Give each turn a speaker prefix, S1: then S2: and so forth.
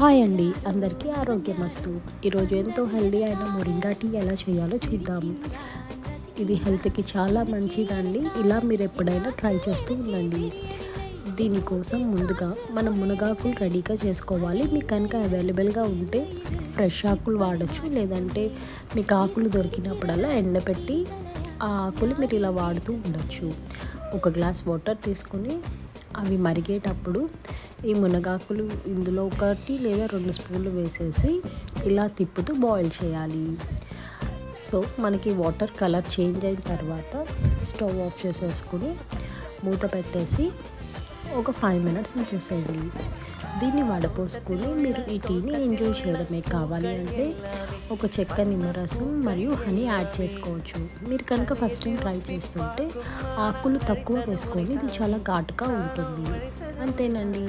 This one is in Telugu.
S1: హాయ్ అండి. అందరికీ ఆరోగ్యమస్తు ఈరోజు ఎంతో హెల్దీ అయిన మొరింగా టీ ఎలా చేయాలో చూద్దాం. ఇది హెల్త్కి చాలా మంచిదండి. ఇలా మీరు ఎప్పుడైనా ట్రై చేస్తూ ఉండండి. దీనికోసం ముందుగా మనం మునగాకులు రెడీగా చేసుకోవాలి. మీకు కనుక అవైలబుల్గా ఉంటే ఫ్రెష్ ఆకులు వాడచ్చు. లేదంటే మీకు ఆకులు దొరికినప్పుడల్లా ఎండపెట్టి ఆ ఆకులు మీరు ఇలా వాడుతూ ఉండొచ్చు. ఒక గ్లాస్ వాటర్ తీసుకొని అవి మరిగేటప్పుడు ఈ మునగాకులు ఇందులో ఒకటి లేదా రెండు స్పూన్లు వేసేసి ఇలా తిప్పుతూ బాయిల్ చేయాలి. సో మనకి వాటర్ కలర్ చేంజ్ అయిన తర్వాత స్టవ్ ఆఫ్ చేసేసుకుని మూత పెట్టేసి ఒక ఫైవ్ మినిట్స్ ఉంచేసేయండి. దీన్ని వడపోసుకుని మీరు ఈ టీని ఎంజాయ్ చేయడమే. కావాలి అంటే ఒక చెక్క నిమ్మరసం మరియు హనీ యాడ్ చేసుకోవచ్చు. మీరు కనుక ఫస్ట్ టైం ట్రై చేస్తుంటే ఆకులు తక్కువ వేసుకొని ఇది చాలా ఘాటుగా ఉంటుంది. అంతేనండి.